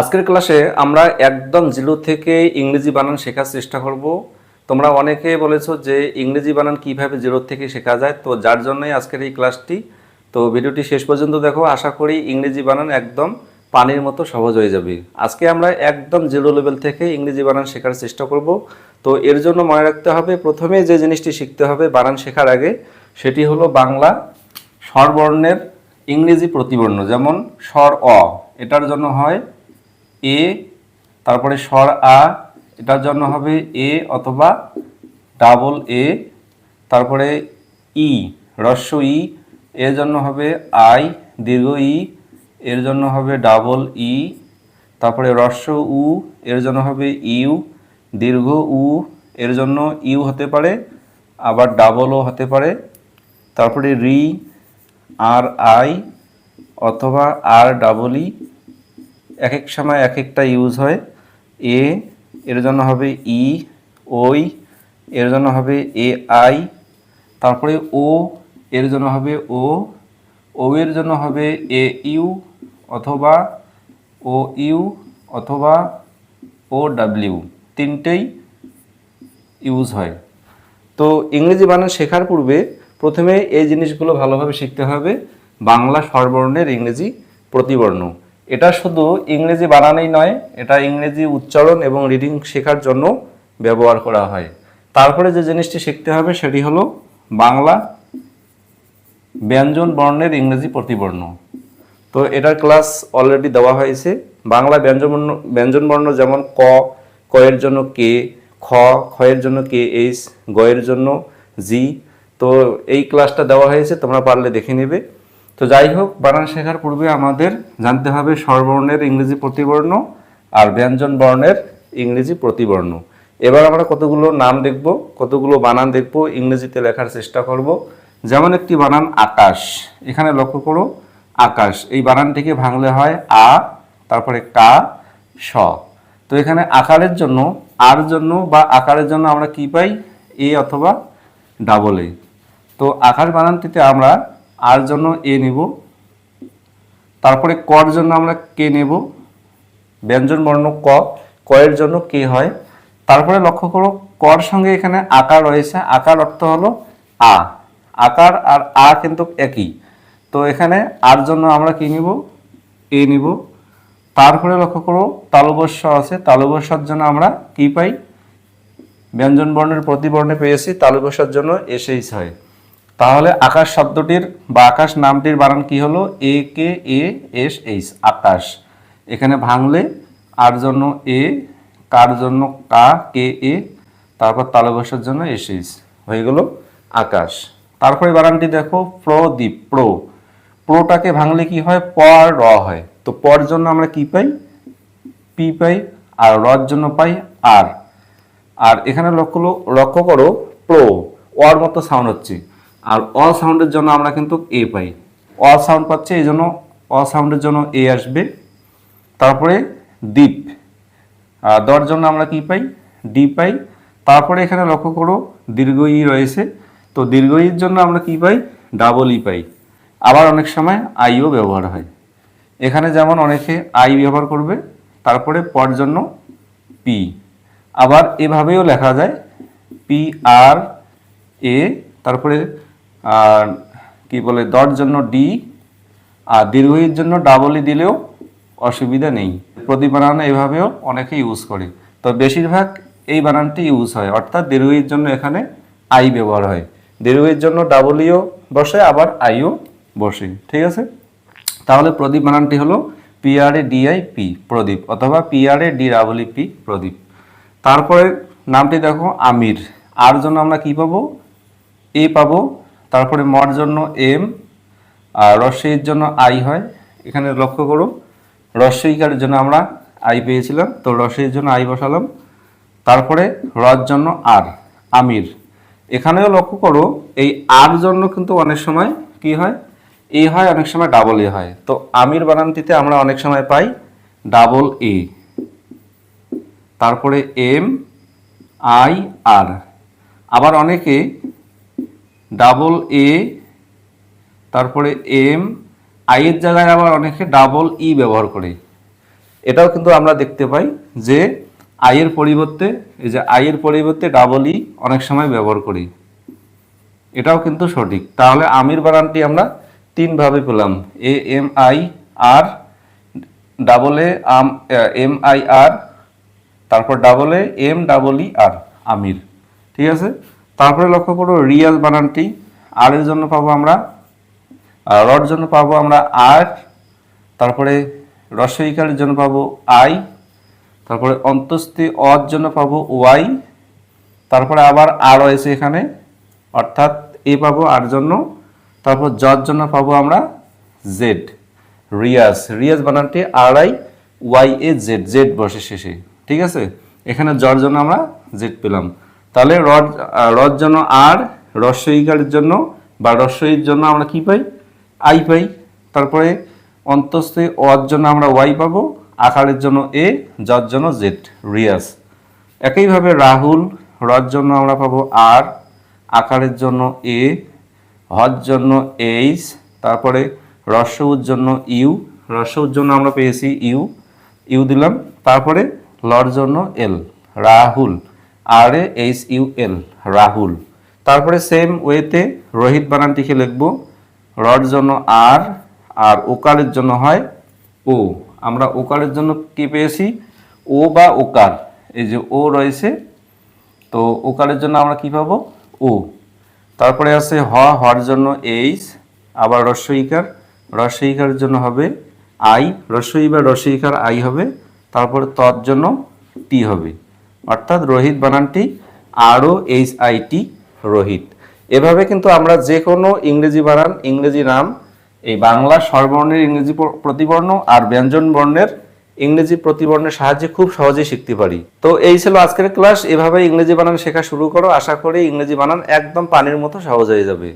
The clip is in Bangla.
আজকের ক্লাসে আমরা একদম জিরো থেকে ইংরেজি বানান শেখার চেষ্টা করব। তোমরা অনেকে বলেছ যে ইংরেজি বানান কীভাবে জিরো থেকে শেখা যায়, তো যার জন্যই আজকের এই ক্লাসটি। তো ভিডিওটি শেষ পর্যন্ত দেখো, আশা করি ইংরেজি বানান একদম পানির মতো সহজ হয়ে যাবে। আজকে আমরা একদম জিরো লেভেল থেকে ইংরেজি বানান শেখার চেষ্টা করব। তো এর জন্য মনে রাখতে হবে, প্রথমে যে জিনিসটি শিখতে হবে বানান শেখার আগে, সেটি হলো বাংলা স্বরবর্ণের ইংরেজি প্রতিবর্ণ, যেমন স্বর অ, এটার জন্য হয় এ, তারপরে স্বর আ, এটার জন্য হবে এ অথবা ডাবল এ, তারপরে ই হ্রস্ব ই, এর জন্য হবে আই, দীর্ঘ ই, এর জন্য হবে ডাবল ই, তারপরে হ্রস্ব উ, এর জন্য হবে ইউ, দীর্ঘ উ, এর জন্য ইউ হতে পারে, আবার ডাবলও হতে পারে, তারপরে রি, আর আই, অথবা আর ডাবল ই এক এক সময় এক একটা ইউজ হয়। এ এর জন্য হবে ই ওই এর জন্য হবে এ আই তারপরে ও এর জন্য হবে ও ও এর জন্য হবে এ ইউ অথবা ও ইউ অথবা ও ডাব্লিউ তিনটেই ইউজ হয়। তো ইংরেজি বানান শেখার পূর্বে প্রথমে এই জিনিসগুলো ভালোভাবে শিখতে হবে। বাংলা স্বরবর্ণের ইংরেজি প্রতিবর্ণ। এটা শুধু ইংরেজি বানানেই নয়, এটা ইংরেজি উচ্চারণ এবং রিডিং শেখার জন্য ব্যবহার করা হয়। তারপরে যে জিনিসটি শিখতে হবে সেটি হলো বাংলা ব্যঞ্জন বর্ণের ইংরেজি প্রতিবর্ণ। তো এটার ক্লাস অলরেডি দেওয়া হয়েছে। বাংলা ব্যঞ্জন বর্ণ ব্যঞ্জন বর্ণ যেমন ক ক এর জন্য কে, খ খ এর জন্য কে, এইচ গ এর জন্য জি। তো এই ক্লাসটা দেওয়া হয়েছে, তোমরা পারলে দেখে নেবে। যাই হোক, বানান শেখার পূর্বে আমাদের জানতে হবে স্বরবর্ণের ইংরেজি প্রতিবর্ণ আর ব্যঞ্জন বর্ণের ইংরেজি প্রতিবর্ণ। এবার আমরা কতগুলো নাম দেখব, কতগুলো বানান দেখব, ইংরেজিতে লেখার চেষ্টা করব। যেমন একটি বানান আকাশ, এখানে লক্ষ্য করো, আকাশ, এই বানানটিকে ভাঙলে হয় আ, তারপরে কা, স। তো এখানে আকারের জন্য, আর জন্য বা আকারের জন্য আমরা কি পাই? এ অথবা ডাবল এ। তো আকার বানানটিতে আমরা আর জন্য এ নেব। তারপরে কর জন্য আমরা কে নেব? ব্যঞ্জন বর্ণ ক। ক এর জন্য কে হয়? তারপরে লক্ষ্য করো, কর সঙ্গে এখানে আকার রয়েছে। আকার অর্থ হলো আ। আকার আর আ কিন্তু একই। তো এখানে আর জন্য আমরা কি নিব? এ নিব। তারপরে লক্ষ্য করো, তালবস্য আছে। তালবস্যর জন্য আমরা কি পাই? ব্যঞ্জন বর্ণের প্রতিবর্ণে পেয়েছি। তালবস্যর জন্য এসেইস হয়। তাহলে আকাশ শব্দটির বা আকাশ নামটির বানান কি হলো? A K A S H Akash. এখানে ভাঙলে আর জন্য এ কার জন্য কা কে এ তারপর তালবস্যর জন্য এস এইচ হয়ে গেল আকাশ। তারপরে বানানটি দেখো প্রদীপ প্রো। প্রোটাকে ভাঙলে কি হয়? প আর র হয়। তো পর জন্য আমরা কি পাই? পি পাই, আর রর জন্য পাই আর। আর এখানে লক্ষ্য লক্ষ্য করো, প্রো। অর মতো সাউন্ড হচ্ছে। আর অ সাউন্ডের জন্য আমরা কিন্তু এ পাই। অ সাউন্ড পাচ্ছে, এই জন্য অ সাউন্ডের জন্য এ আসবে। তারপরে দ্বীপ আর দর জন্য আমরা কি পাই? ডি পাই। তারপরে এখানে লক্ষ্য করো, দীর্ঘ ই রয়েছে। তো দীর্ঘ ইর জন্য আমরা কি পাই? ডাবল ই পাই। আবার অনেক সময় আইও ব্যবহার হয়। এখানে যেমন অনেকে আই ব্যবহার করবে, তারপরে পর জন্য পি আবার এভাবেও লেখা যায় পি আর এ তারপরে আর কি বলে, দর জন্য ডি, আর দীর্ঘইর জন্য ডাবল ই দিলেও অসুবিধা নেই। প্রদীপ বানান এভাবেও অনেকে ইউজ করে। তো বেশিরভাগ এই বানানটি ইউজ হয়। অর্থাৎ দীর্ঘইর জন্য এখানে আই ব্যবহার হয়। দীর্ঘইর জন্য ডাবল ইও বসে, আবার আইও বসে। ঠিক আছে? তাহলে প্রদীপ বানানটি হলো পিআরএ ডিআই পি প্রদীপ, অথবা P R A D double P Pradip. তারপরে নামটি দেখো, আমির। আর জন্য আমরা কি পাবো? এ পাবো তারপরে মর জন্য এম, আর রস্যইর জন্য আই হয়। এখানে লক্ষ্য করো রস্যইকার জন্য আমরা আই পেয়েছিলাম, তো রস্যইর জন্য আই বসালাম। তারপরে রর জন্য আর, আমির। এখানেও লক্ষ্য করো, এই আর জন্য কিন্তু অনেক সময় কি হয়? এ হয়, অনেক সময় ডাবল এ হয়। তো আমির বানানটিতে আমরা অনেক সময় পাই ডাবল এ। তারপরে এম, আই, আর। আবার অনেকে ডাবল এ তারপরে এম আই এর জায়গায় আবার অনেকে ডাবল ই ব্যবহার করে। এটাও কিন্তু আমরা দেখতে পাই যে আয়ের পরিবর্তে, এই যে আয়ের পরিবর্তে ডাবল ই অনেক সময় ব্যবহার করি। এটাও কিন্তু সঠিক। তাহলে আমির বানানটি আমরা তিনভাবে পেলাম। A M I R double A um M I R তারপর double A M double E R Amir. ঠিক আছে? তারপরে লক্ষ্য করো রিয়াল বানানটি আর এর জন্য পাবো আমরা রর জন্য পাবো আমরা আর তারপরে রসইকারের জন্য পাবো আই তারপরে অন্তস্থি অর জন্য পাবো ওয়াই তারপরে আবার আর রয়েছে এখানে, অর্থাৎ এ পাবো আর জন্য, তারপর জর জন্য পাবো আমরা Z Riaz Riaz বানানটি R I Y A Z Z বসে শেষে, ঠিক আছে? এখানে জর জন্য আমরা জেড পেলাম। তাহলে রড রর জন্য আর রস্বইকারের জন্য বা রস্বইর জন্য আমরা কি পাই? আই পাই। তারপরে অন্তস্থে অর জন্য আমরা ওয়াই পাবো, আকারের জন্য এ জর জন্য জেড, রিয়াজ। একইভাবে রাহুল রর জন্য আমরা পাবো আর, আকারের জন্য এ, হর জন্য এইচ, তারপরে রস্যউর জন্য ইউ রস্যউর জন্য আমরা পেয়েছি ইউ ইউ দিলাম। তারপরে লর জন্য L, Rahul. R A H U L Rahul তারপরে সেম ওয়েতে রোহিত বানানটিকে লিখব। রর জন্য আর আর ওকারের জন্য হয় ও আমরা ওকারের জন্য কি পেয়েছি? ও বা ওকার এই যে ও রয়েছে, তো ওকারের জন্য আমরা কি পাবো? ও তারপরে আছে হ, হর জন্য এইচ আবার রস্বইকার রস্বইকারের জন্য হবে আই রস্বই বা রস্বইকার আই হবে। তারপরে তর জন্য টি হবে। অর্থাৎ রোহিত বানানটি আরও এইচ আই টি রোহিত। এভাবে কিন্তু আমরা যে কোনো ইংরেজি বানান, ইংরেজি নাম, এই বাংলা স্বরবর্ণের ইংরেজি প্রতিবর্ণ আর ব্যঞ্জন বর্ণের ইংরেজি প্রতিবর্ণের সাহায্যে খুব সহজেই শিখতে পারি। তো এই ছিল আজকের ক্লাস। এভাবে ইংরেজি বানান শেখা শুরু করো। আশা করি ইংরেজি বানান একদম পানির মতো সহজ হয়ে যাবে।